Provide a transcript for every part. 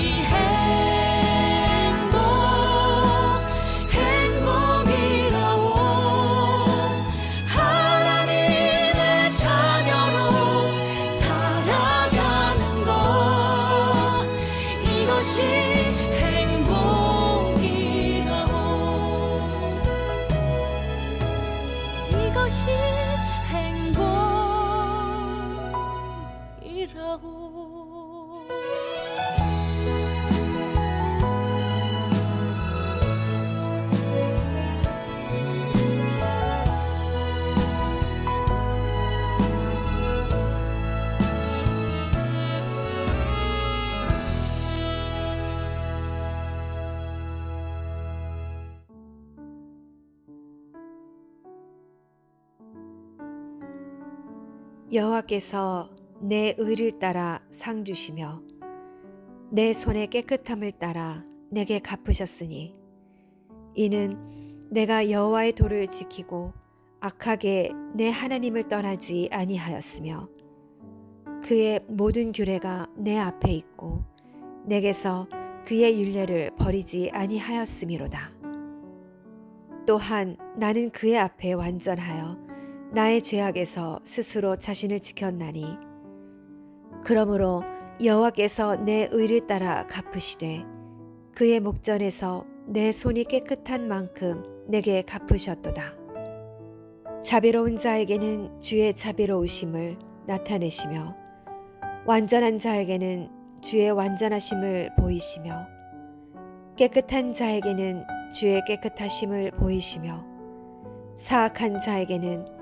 이것 여호와께서 내 의를 따라 상 주시며 내 손의 깨끗함을 따라 내게 갚으셨으니 이는 내가 여호와의 도를 지키고 악하게 내 하나님을 떠나지 아니하였으며 그의 모든 규례가 내 앞에 있고 내게서 그의 율례를 버리지 아니하였음이로다. 또한 나는 그의 앞에 완전하여 나의 죄악에서 스스로 자신을 지켰나니 그러므로 여호와께서 내 의를 따라 갚으시되 그의 목전에서 내 손이 깨끗한 만큼 내게 갚으셨도다. 자비로운 자에게는 주의 자비로우심을 나타내시며 완전한 자에게는 주의 완전하심을 보이시며 깨끗한 자에게는 주의 깨끗하심을 보이시며 사악한 자에게는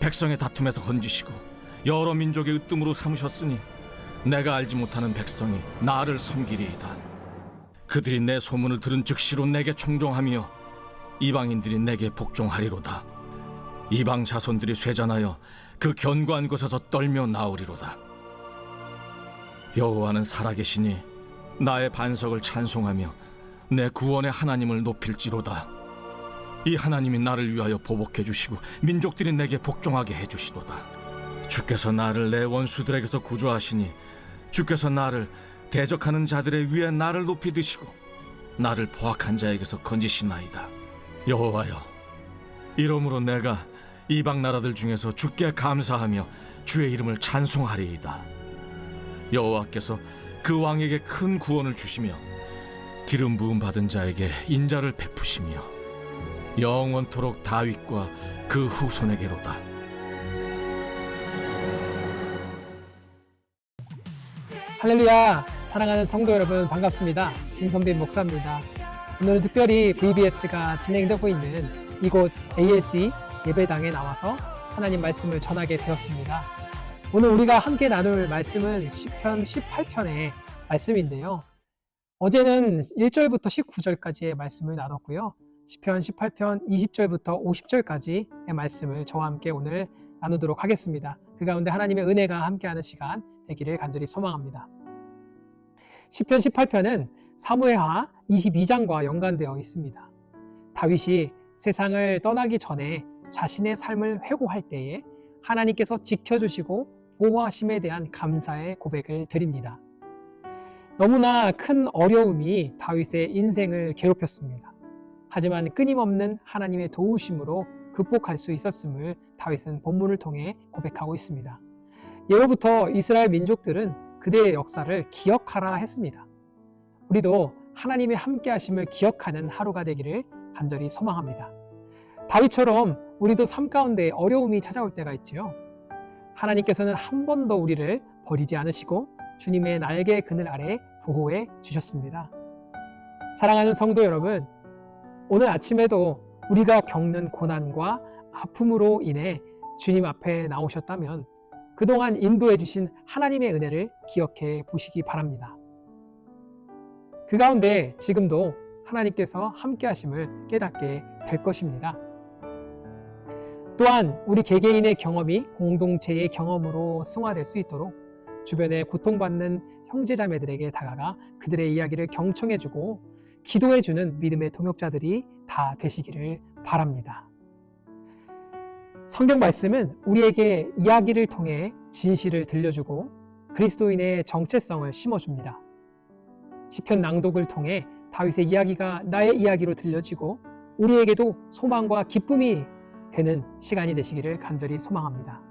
백성의 다툼에서 건지시고 여러 민족의 으뜸으로 삼으셨으니 내가 알지 못하는 백성이 나를 섬기리이다. 그들이 내 소문을 들은 즉시로 내게 청종하며 이방인들이 내게 복종하리로다. 이방 자손들이 쇠잔하여 그 견고한 곳에서 떨며 나오리로다. 여호와는 살아계시니 나의 반석을 찬송하며 내 구원의 하나님을 높일지로다. 이 하나님이 나를 위하여 보복해 주시고 민족들이 내게 복종하게 해 주시도다. 주께서 나를 내 원수들에게서 구조하시니 주께서 나를 대적하는 자들의 위에 나를 높이 드시고 나를 포악한 자에게서 건지시나이다. 여호와여, 이러므로 내가 이방 나라들 중에서 주께 감사하며 주의 이름을 찬송하리이다. 여호와께서 그 왕에게 큰 구원을 주시며 기름 부음 받은 자에게 인자를 베푸시며 영원토록 다윗과 그 후손에게로다. 할렐루야! 사랑하는 성도 여러분 반갑습니다. 김선빈 목사입니다. 오늘 특별히 VBS가 진행되고 있는 이곳 ALC 예배당에 나와서 하나님 말씀을 전하게 되었습니다. 오늘 우리가 함께 나눌 말씀은 10편 18편의 말씀인데요. 어제는 1절부터 19절까지의 말씀을 나눴고요. 10편 18편 20절부터 50절까지의 말씀을 저와 함께 오늘 나누도록 하겠습니다. 그 가운데 하나님의 은혜가 함께하는 시간 되기를 간절히 소망합니다. 10편 18편은 사무엘하 22장과 연관되어 있습니다. 다윗이 세상을 떠나기 전에 자신의 삶을 회고할 때에 하나님께서 지켜주시고 보호하심에 대한 감사의 고백을 드립니다. 너무나 큰 어려움이 다윗의 인생을 괴롭혔습니다. 하지만 끊임없는 하나님의 도우심으로 극복할 수 있었음을 다윗은 본문을 통해 고백하고 있습니다. 예로부터 이스라엘 민족들은 그대의 역사를 기억하라 했습니다. 우리도 하나님의 함께하심을 기억하는 하루가 되기를 간절히 소망합니다. 다윗처럼 우리도 삶 가운데 어려움이 찾아올 때가 있지요. 하나님께서는 한 번도 우리를 버리지 않으시고 주님의 날개 그늘 아래 보호해 주셨습니다. 사랑하는 성도 여러분, 오늘 아침에도 우리가 겪는 고난과 아픔으로 인해 주님 앞에 나오셨다면 그동안 인도해 주신 하나님의 은혜를 기억해 보시기 바랍니다. 그 가운데 지금도 하나님께서 함께 하심을 깨닫게 될 것입니다. 또한 우리 개개인의 경험이 공동체의 경험으로 승화될 수 있도록 주변에 고통받는 형제자매들에게 다가가 그들의 이야기를 경청해주고 기도해주는 믿음의 동역자들이 다 되시기를 바랍니다. 성경 말씀은 우리에게 이야기를 통해 진실을 들려주고 그리스도인의 정체성을 심어줍니다. 시편 낭독을 통해 다윗의 이야기가 나의 이야기로 들려지고 우리에게도 소망과 기쁨이 되는 시간이 되시기를 간절히 소망합니다.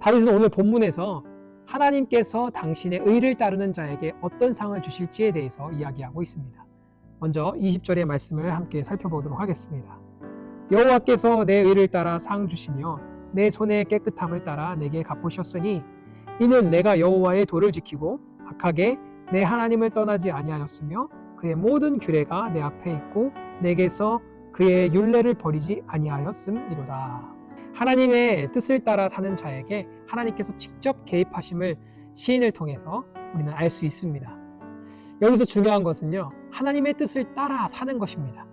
다윗은 오늘 본문에서 하나님께서 당신의 의를 따르는 자에게 어떤 상을 주실지에 대해서 이야기하고 있습니다. 먼저 20절의 말씀을 함께 살펴보도록 하겠습니다. 여호와께서 내 의를 따라 상 주시며 내 손의 깨끗함을 따라 내게 갚으셨으니 이는 내가 여호와의 도를 지키고 악하게 내 하나님을 떠나지 아니하였으며 그의 모든 규례가 내 앞에 있고 내게서 그의 윤례를 버리지 아니하였음이로다. 하나님의 뜻을 따라 사는 자에게 하나님께서 직접 개입하심을 시인을 통해서 우리는 알 수 있습니다. 여기서 중요한 것은요, 하나님의 뜻을 따라 사는 것입니다.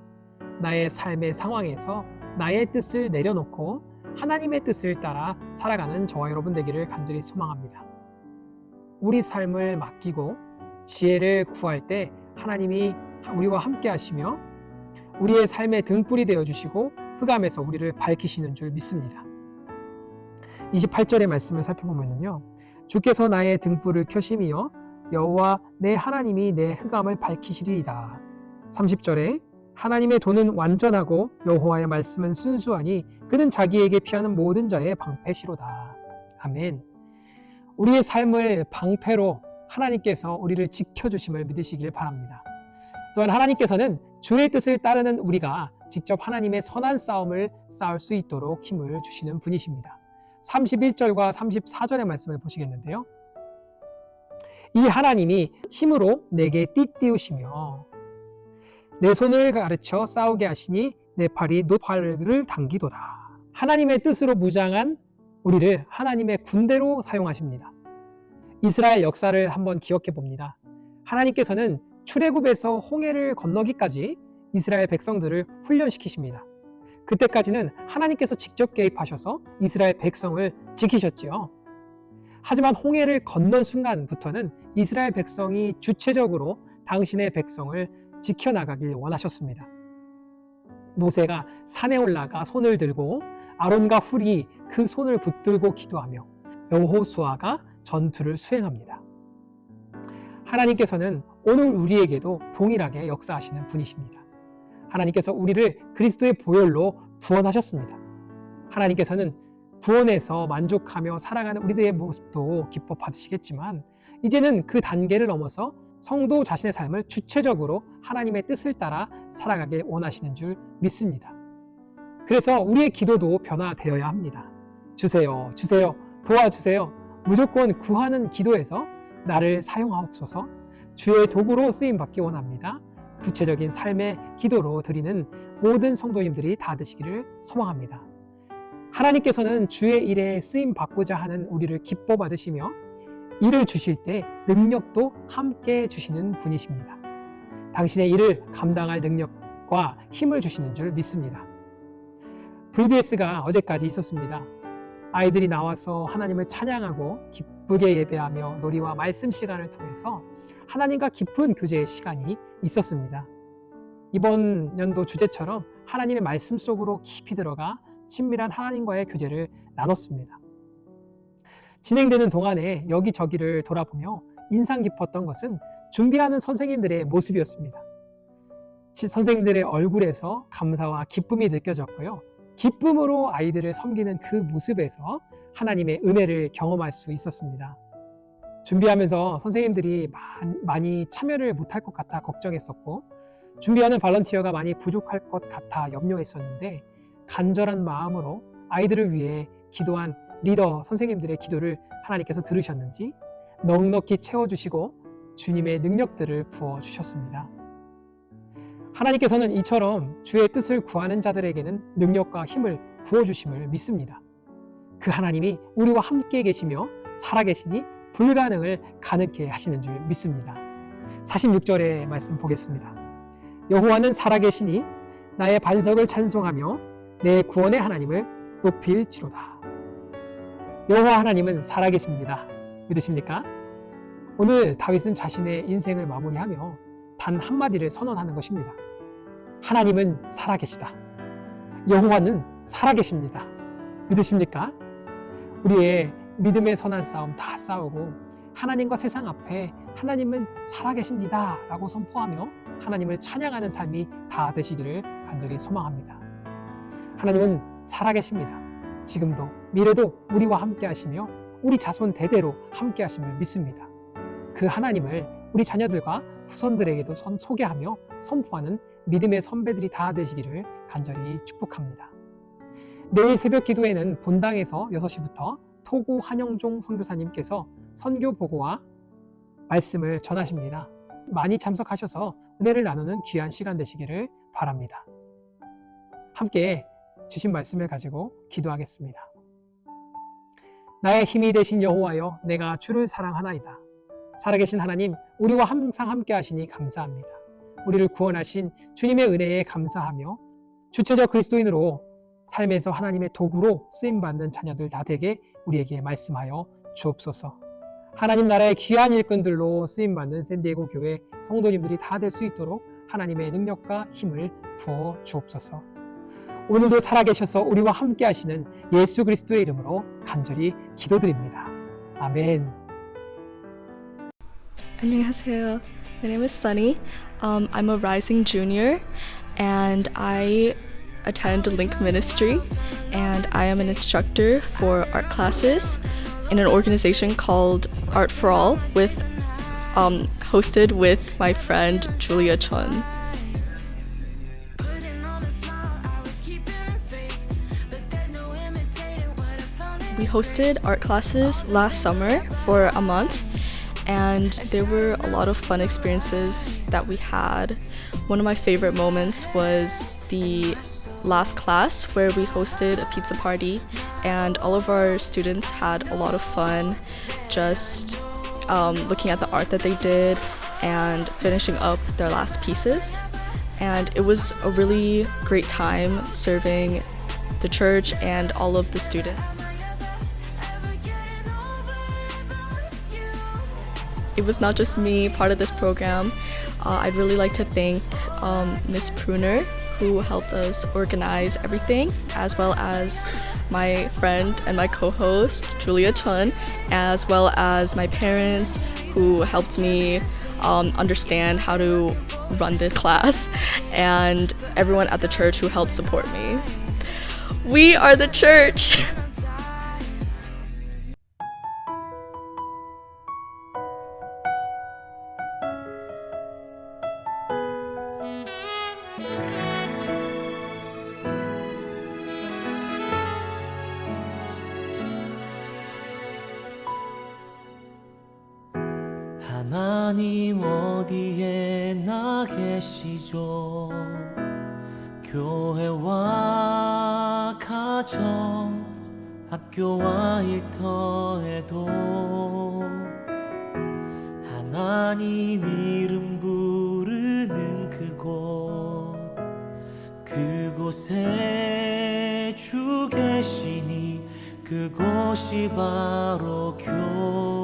나의 삶의 상황에서 나의 뜻을 내려놓고 하나님의 뜻을 따라 살아가는 저와 여러분 되기를 간절히 소망합니다. 우리 삶을 맡기고 지혜를 구할 때 하나님이 우리와 함께 하시며 우리의 삶의 등불이 되어 주시고 흑암에서 우리를 밝히시는 줄 믿습니다. 28절의 말씀을 살펴보면요. 주께서 나의 등불을 켜심이여 여호와 내 하나님이 내 흑암을 밝히시리이다. 30절에 하나님의 도는 완전하고 여호와의 말씀은 순수하니 그는 자기에게 피하는 모든 자의 방패시로다. 아멘. 우리의 삶을 방패로 하나님께서 우리를 지켜주심을 믿으시길 바랍니다. 또한 하나님께서는 주의 뜻을 따르는 우리가 직접 하나님의 선한 싸움을 싸울 수 있도록 힘을 주시는 분이십니다. 31절과 34절의 말씀을 보시겠는데요. 이 하나님이 힘으로 내게 띠띠우시며 내 손을 가르쳐 싸우게 하시니 내 팔이 노팔을 당기도다. 하나님의 뜻으로 무장한 우리를 하나님의 군대로 사용하십니다. 이스라엘 역사를 한번 기억해 봅니다. 하나님께서는 출애굽에서 홍해를 건너기까지 이스라엘 백성들을 훈련시키십니다. 그때까지는 하나님께서 직접 개입하셔서 이스라엘 백성을 지키셨지요. 하지만 홍해를 건넌 순간부터는 이스라엘 백성이 주체적으로 당신의 백성을 지켜나가길 원하셨습니다. 모세가 산에 올라가 손을 들고 아론과 훌이 그 손을 붙들고 기도하며 여호수아가 전투를 수행합니다. 하나님께서는 오늘 우리에게도 동일하게 역사하시는 분이십니다. 하나님께서 우리를 그리스도의 보혈로 구원하셨습니다. 하나님께서는 구원에서 만족하며 살아가는 우리들의 모습도 기뻐 받으시겠지만 이제는 그 단계를 넘어서 성도 자신의 삶을 주체적으로 하나님의 뜻을 따라 살아가길 원하시는 줄 믿습니다. 그래서 우리의 기도도 변화되어야 합니다. 주세요, 주세요, 도와주세요. 무조건 구하는 기도에서 나를 사용하옵소서 주의 도구로 쓰임 받기 원합니다. 구체적인 삶의 기도로 드리는 모든 성도님들이 다 되시기를 소망합니다. 하나님께서는 주의 일에 쓰임 받고자 하는 우리를 기뻐 받으시며 일을 주실 때 능력도 함께 주시는 분이십니다. 당신의 일을 감당할 능력과 힘을 주시는 줄 믿습니다. VBS가 어제까지 있었습니다. 아이들이 나와서 하나님을 찬양하고 기쁘게 예배하며 놀이와 말씀 시간을 통해서 하나님과 깊은 교제의 시간이 있었습니다. 이번 연도 주제처럼 하나님의 말씀 속으로 깊이 들어가 친밀한 하나님과의 교제를 나눴습니다. 진행되는 동안에 여기저기를 돌아보며 인상 깊었던 것은 준비하는 선생님들의 모습이었습니다. 선생님들의 얼굴에서 감사와 기쁨이 느껴졌고요. 기쁨으로 아이들을 섬기는 그 모습에서 하나님의 은혜를 경험할 수 있었습니다. 준비하면서 선생님들이 많이 참여를 못할 것 같아 걱정했었고, 준비하는 발런티어가 많이 부족할 것 같아 염려했었는데, 간절한 마음으로 아이들을 위해 기도한 리더 선생님들의 기도를 하나님께서 들으셨는지 넉넉히 채워주시고 주님의 능력들을 부어주셨습니다. 하나님께서는 이처럼 주의 뜻을 구하는 자들에게는 능력과 힘을 부어주심을 믿습니다. 그 하나님이 우리와 함께 계시며 살아계시니 불가능을 가능케 하시는 줄 믿습니다. 46절의 말씀 보겠습니다. 여호와는 살아계시니 나의 반석을 찬송하며 내 구원의 하나님을 높일 지로다. 여호와 하나님은 살아계십니다. 믿으십니까? 오늘 다윗은 자신의 인생을 마무리하며 단 한마디를 선언하는 것입니다. 하나님은 살아계시다. 여호와는 살아계십니다. 믿으십니까? 우리의 믿음의 선한 싸움 다 싸우고 하나님과 세상 앞에 하나님은 살아계십니다. 라고 선포하며 하나님을 찬양하는 삶이 다 되시기를 간절히 소망합니다. 하나님은 살아계십니다. 지금도 미래도 우리와 함께 하시며 우리 자손 대대로 함께 하심을 믿습니다. 그 하나님을 우리 자녀들과 후손들에게도 선 소개하며 선포하는 믿음의 선배들이 다 되시기를 간절히 축복합니다. 내일 새벽 기도에는 본당에서 6시부터 토구 한영종 선교사님께서 선교 보고와 말씀을 전하십니다. 많이 참석하셔서 은혜를 나누는 귀한 시간 되시기를 바랍니다. 함께 주신 말씀을 가지고 기도하겠습니다. 나의 힘이 되신 여호와여 내가 주를 사랑하나이다. 살아계신 하나님 우리와 항상 함께 하시니 감사합니다. 우리를 구원하신 주님의 은혜에 감사하며 주체적 그리스도인으로 삶에서 하나님의 도구로 쓰임 받는 자녀들 다 되게 우리에게 말씀하여 주옵소서. 하나님 나라의 귀한 일꾼들로 쓰임 받는 샌디에고 교회 성도님들이 다 될 수 있도록 하나님의 능력과 힘을 부어 주옵소서. 오늘도 살아계셔서 우리와 함께 하시는 예수 그리스도의 이름으로 간절히 기도드립니다. 아멘. 안녕하세요. My name is Sunny. Um, I'm a rising junior and I attend Link Ministry and I am an instructor for art classes in an organization called Art for All with um, hosted with my friend Julia Chun. We hosted art classes last summer for a month and there were a lot of fun experiences that we had. One of my favorite moments was the last class where we hosted a pizza party and all of our students had a lot of fun just um, looking at the art that they did and finishing up their last pieces. And it was a really great time serving the church and all of the students. It was not just me part of this program. Uh, I'd really like to thank um, Miss Pruner, who helped us organize everything, as well as my friend and my co host, Julia Chun, as well as my parents, who helped me um, understand how to run this class, and everyone at the church who helped support me. We are the church! 그곳이 바로 교회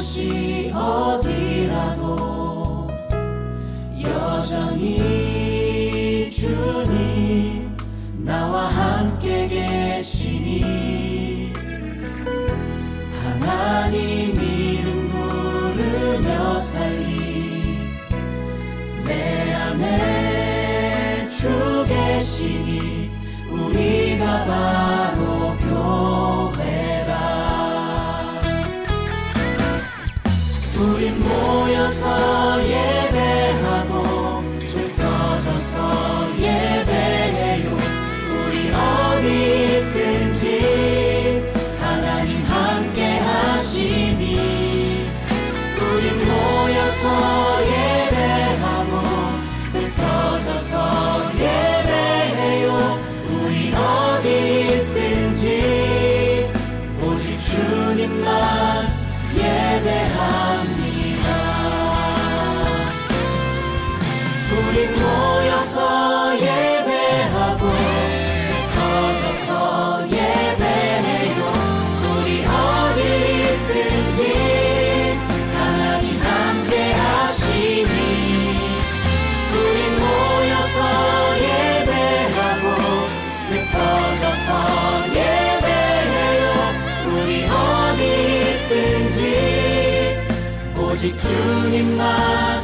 그 오직 주님만